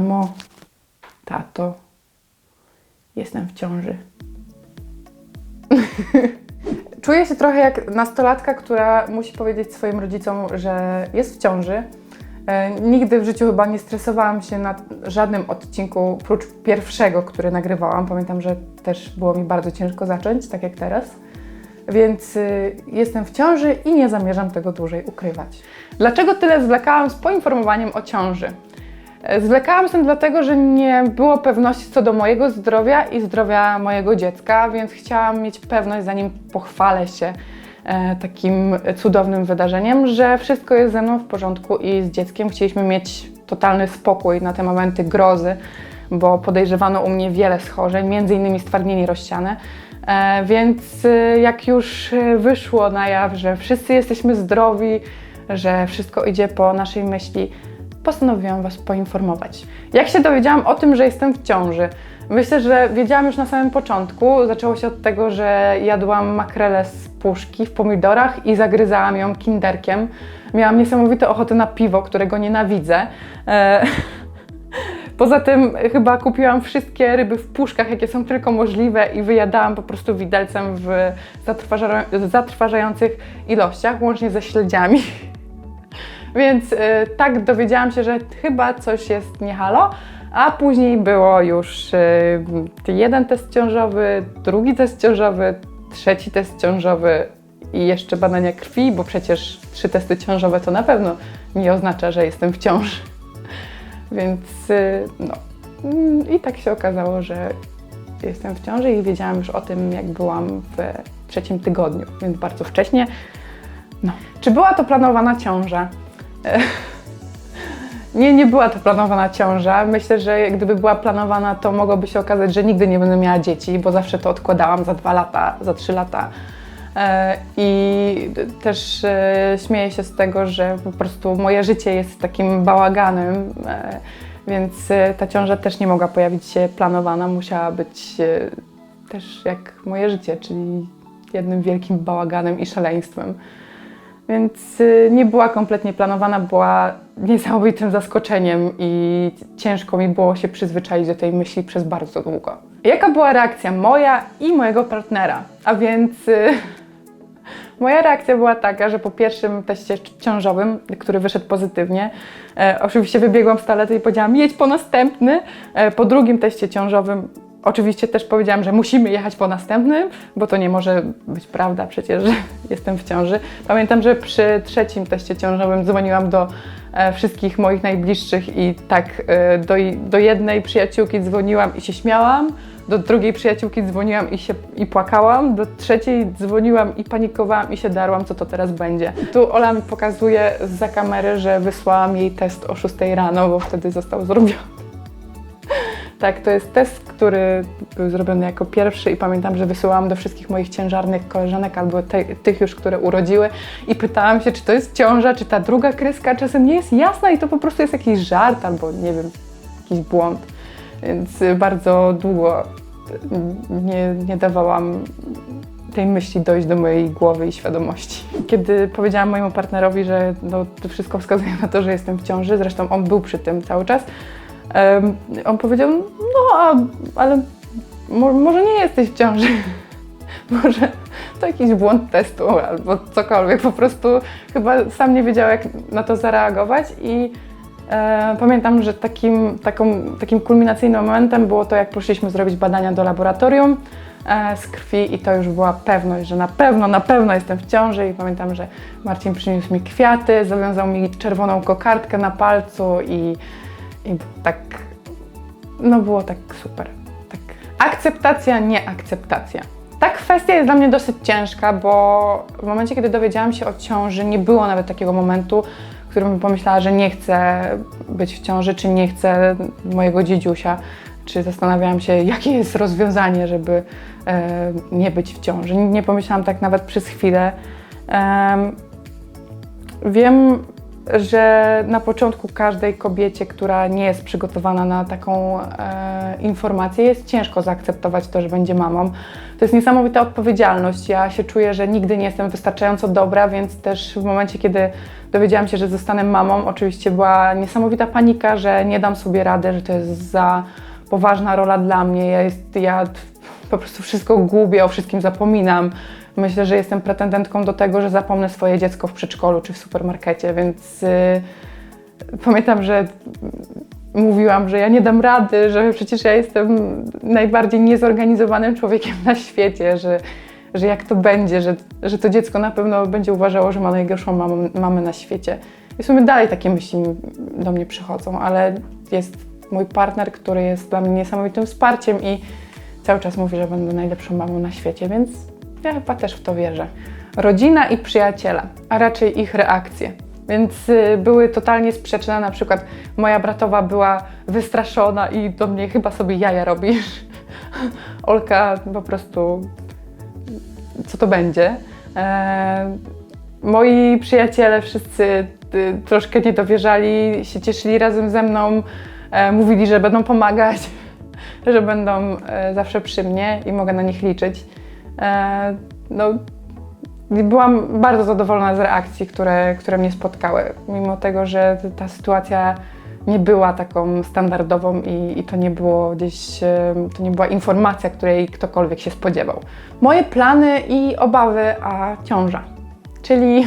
Mamo, tato, jestem w ciąży. Czuję się trochę jak nastolatka, która musi powiedzieć swoim rodzicom, że jest w ciąży. E, Nigdy w życiu chyba nie stresowałam się na żadnym odcinku, prócz pierwszego, który nagrywałam. Pamiętam, że też było mi bardzo ciężko zacząć, tak jak teraz. Więc y, jestem w ciąży i nie zamierzam tego dłużej ukrywać. Dlaczego tyle zwlekałam z poinformowaniem o ciąży? Zwlekałam się dlatego, że nie było pewności co do mojego zdrowia i zdrowia mojego dziecka, więc chciałam mieć pewność, zanim pochwalę się e, takim cudownym wydarzeniem, że wszystko jest ze mną w porządku i z dzieckiem. Chcieliśmy mieć totalny spokój na te momenty grozy, bo podejrzewano u mnie wiele schorzeń, między innymi stwardnienie rozsiane. E, Więc e, jak już wyszło na jaw, że wszyscy jesteśmy zdrowi, że wszystko idzie po naszej myśli, postanowiłam Was poinformować. Jak się dowiedziałam o tym, że jestem w ciąży? Myślę, że wiedziałam już na samym początku. Zaczęło się od tego, że jadłam makrelę z puszki w pomidorach i zagryzałam ją kinderkiem. Miałam niesamowitą ochotę na piwo, którego nienawidzę. E, Poza tym chyba kupiłam wszystkie ryby w puszkach, jakie są tylko możliwe i wyjadałam po prostu widelcem w zatrważa- zatrważających ilościach, łącznie ze śledziami. Więc y, tak dowiedziałam się, że chyba coś jest nie halo, a później było już y, jeden test ciążowy, drugi test ciążowy, trzeci test ciążowy i jeszcze badania krwi, bo przecież trzy testy ciążowe to na pewno nie oznacza, że jestem w ciąży. Więc y, no. Mm, I tak się okazało, że jestem w ciąży i wiedziałam już o tym, jak byłam w trzecim tygodniu, więc bardzo wcześnie. No. Czy była to planowana ciąża? E, Nie, nie była to planowana ciąża. Myślę, że gdyby była planowana, to mogłoby się okazać, że nigdy nie będę miała dzieci, bo zawsze to odkładałam za dwa lata, za trzy lata. E, I też e, śmieję się z tego, że po prostu moje życie jest takim bałaganem, więc ta ciąża też nie mogła pojawić się planowana, musiała być też jak moje życie, czyli jednym wielkim bałaganem i szaleństwem. Więc y, nie była kompletnie planowana, była niesamowitym zaskoczeniem i ciężko mi było się przyzwyczaić do tej myśli przez bardzo długo. Jaka była reakcja moja i mojego partnera? A więc y, moja reakcja była taka, że po pierwszym teście ciążowym, który wyszedł pozytywnie, e, oczywiście wybiegłam z toalety i powiedziałam jedź po następny. E, po drugim teście ciążowym Oczywiście też powiedziałam, że musimy jechać po następnym, bo to nie może być prawda przecież, że jestem w ciąży. Pamiętam, że przy trzecim teście ciążowym dzwoniłam do e, wszystkich moich najbliższych i tak e, do, do jednej przyjaciółki dzwoniłam i się śmiałam, do drugiej przyjaciółki dzwoniłam i się i płakałam, do trzeciej dzwoniłam i panikowałam i się darłam, co to teraz będzie. Tu Ola mi pokazuje za kamery, że wysłałam jej test o 6 rano, bo wtedy został zrobiony. Tak, to jest test, który był zrobiony jako pierwszy i pamiętam, że wysyłałam do wszystkich moich ciężarnych koleżanek albo te, tych już, które urodziły i pytałam się, czy to jest ciąża, czy ta druga kreska czasem nie jest jasna i to po prostu jest jakiś żart albo nie wiem, jakiś błąd. Więc bardzo długo nie, nie dawałam tej myśli dojść do mojej głowy i świadomości. Kiedy powiedziałam mojemu partnerowi, że no, to wszystko wskazuje na to, że jestem w ciąży, zresztą on był przy tym cały czas, on powiedział, no a, ale mo, może nie jesteś w ciąży. może to jakiś błąd testu albo cokolwiek. Po prostu chyba sam nie wiedział, jak na to zareagować i E, pamiętam, że takim, taką, takim kulminacyjnym momentem było to, jak poszliśmy zrobić badania do laboratorium e, z krwi i to już była pewność, że na pewno, na pewno jestem w ciąży i pamiętam, że Marcin przyniósł mi kwiaty, zawiązał mi czerwoną kokardkę na palcu i, i tak, no było tak super. Tak. Akceptacja, nie akceptacja. Ta kwestia jest dla mnie dosyć ciężka, bo w momencie, kiedy dowiedziałam się o ciąży, nie było nawet takiego momentu, w którym bym pomyślała, że nie chcę być w ciąży, czy nie chcę mojego dziedziusia, czy zastanawiałam się, jakie jest rozwiązanie, żeby e, nie być w ciąży. Nie pomyślałam tak nawet przez chwilę. Em, wiem, że na początku każdej kobiecie, która nie jest przygotowana na taką e, informację, jest ciężko zaakceptować to, że będzie mamą. To jest niesamowita odpowiedzialność. Ja się czuję, że nigdy nie jestem wystarczająco dobra, więc też w momencie, kiedy dowiedziałam się, że zostanę mamą, oczywiście była niesamowita panika, że nie dam sobie rady, że to jest za poważna rola dla mnie. Ja, jest, ja po prostu wszystko gubię, o wszystkim zapominam. Myślę, że jestem pretendentką do tego, że zapomnę swoje dziecko w przedszkolu czy w supermarkecie, więc y, pamiętam, że mówiłam, że ja nie dam rady, że przecież ja jestem najbardziej niezorganizowanym człowiekiem na świecie, że, że jak to będzie, że, że to dziecko na pewno będzie uważało, że ma najgorszą mamę, mamę na świecie. I w sumie dalej takie myśli do mnie przychodzą, ale jest mój partner, który jest dla mnie niesamowitym wsparciem i cały czas mówi, że będę najlepszą mamą na świecie, więc ja chyba też w to wierzę. Rodzina i przyjaciele, a raczej ich reakcje. Więc y, były totalnie sprzeczne. Na przykład moja bratowa była wystraszona i do mnie chyba sobie jaja robisz. Olka po prostu, co to będzie? E, moi przyjaciele wszyscy y, troszkę nie dowierzali, się cieszyli razem ze mną, e, mówili, że będą pomagać, że będą e, zawsze przy mnie i mogę na nich liczyć. E, no, byłam bardzo zadowolona z reakcji, które, które mnie spotkały, mimo tego, że ta sytuacja nie była taką standardową i, i to nie było gdzieś, e, to nie była informacja, której ktokolwiek się spodziewał. Moje plany i obawy, a ciąża, czyli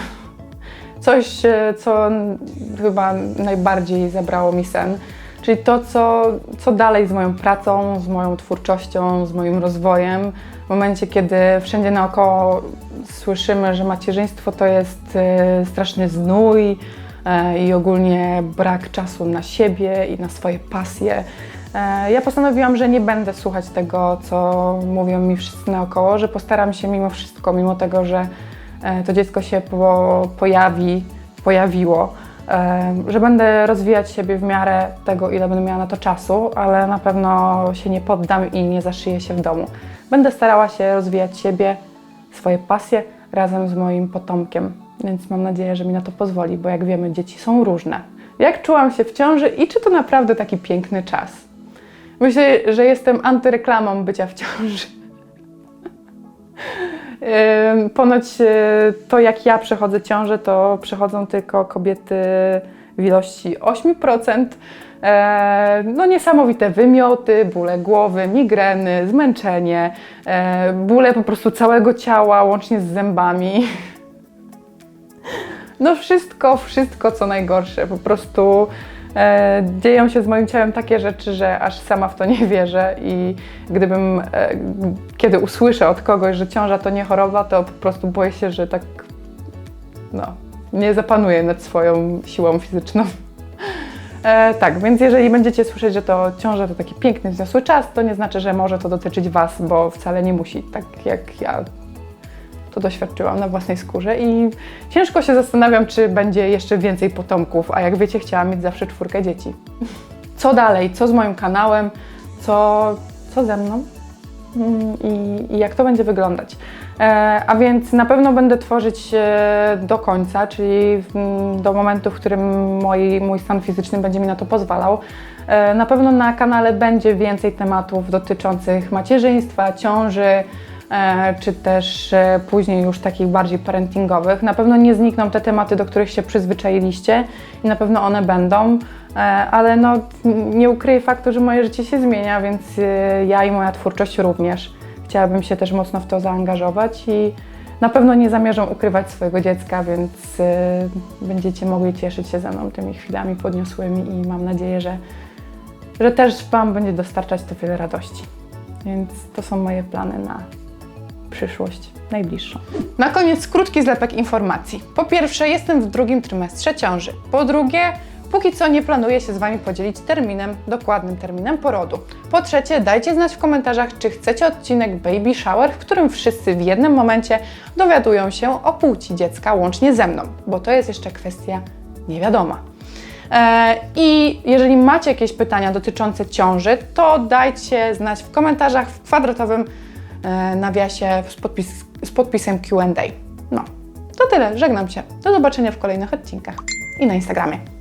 coś, e, co chyba najbardziej zabrało mi sen, czyli to, co, co dalej z moją pracą, z moją twórczością, z moim rozwojem, w momencie, kiedy wszędzie naokoło słyszymy, że macierzyństwo to jest e, straszny znój e, i ogólnie brak czasu na siebie i na swoje pasje. E, ja postanowiłam, że nie będę słuchać tego, co mówią mi wszyscy naokoło, że postaram się mimo wszystko, mimo tego, że to dziecko się po, pojawi, pojawiło, że będę rozwijać siebie w miarę tego, ile będę miała na to czasu, ale na pewno się nie poddam i nie zaszyję się w domu. Będę starała się rozwijać siebie, swoje pasje razem z moim potomkiem, więc mam nadzieję, że mi na to pozwoli, bo jak wiemy, dzieci są różne. Jak czułam się w ciąży i czy to naprawdę taki piękny czas? Myślę, że jestem antyreklamą bycia w ciąży. Ponoć e, to, jak ja przechodzę ciążę, to przechodzą tylko kobiety w ilości 8%. E, no niesamowite wymioty, bóle głowy, migreny, zmęczenie, e, bóle po prostu całego ciała, łącznie z zębami. No wszystko, wszystko co najgorsze. Po prostu e, dzieją się z moim ciałem takie rzeczy, że aż sama w to nie wierzę i gdybym, e, kiedy usłyszę od kogoś, że ciąża to nie choroba, to po prostu boję się, że tak no, nie zapanuję nad swoją siłą fizyczną. E, tak, więc jeżeli będziecie słyszeć, że to ciąża to taki piękny, wzniosły czas, to nie znaczy, że może to dotyczyć Was, bo wcale nie musi, tak jak ja to doświadczyłam na własnej skórze i ciężko się zastanawiam, czy będzie jeszcze więcej potomków, a jak wiecie, chciałam mieć zawsze czwórkę dzieci. Co dalej? Co z moim kanałem? Co, co ze mną? Mm, I, i jak to będzie wyglądać? E, a więc na pewno będę tworzyć e, do końca, czyli do momentu, w którym moi, mój stan fizyczny będzie mi na to pozwalał. E, na pewno na kanale będzie więcej tematów dotyczących macierzyństwa, ciąży, czy też później już takich bardziej parentingowych. Na pewno nie znikną te tematy, do których się przyzwyczailiście i na pewno one będą, ale no, nie ukryję faktu, że moje życie się zmienia, więc ja i moja twórczość również chciałabym się też mocno w to zaangażować i na pewno nie zamierzam ukrywać swojego dziecka, więc będziecie mogli cieszyć się ze mną tymi chwilami podniosłymi i mam nadzieję, że, że też Wam będzie dostarczać to wiele radości. Więc to są moje plany na przyszłość najbliższą. Na koniec krótki zlepek informacji. Po pierwsze, jestem w drugim trymestrze ciąży. Po drugie, Póki co nie planuję się z Wami podzielić terminem, dokładnym terminem porodu. Po trzecie, dajcie znać w komentarzach, czy chcecie odcinek Baby Shower, w którym wszyscy w jednym momencie dowiadują się o płci dziecka łącznie ze mną, bo to jest jeszcze kwestia niewiadoma. E, I jeżeli macie jakieś pytania dotyczące ciąży, to dajcie znać w komentarzach w kwadratowym nawiasie z, podpis, z podpisem QA. No, to tyle, żegnam się. Do zobaczenia w kolejnych odcinkach. i na Instagramie.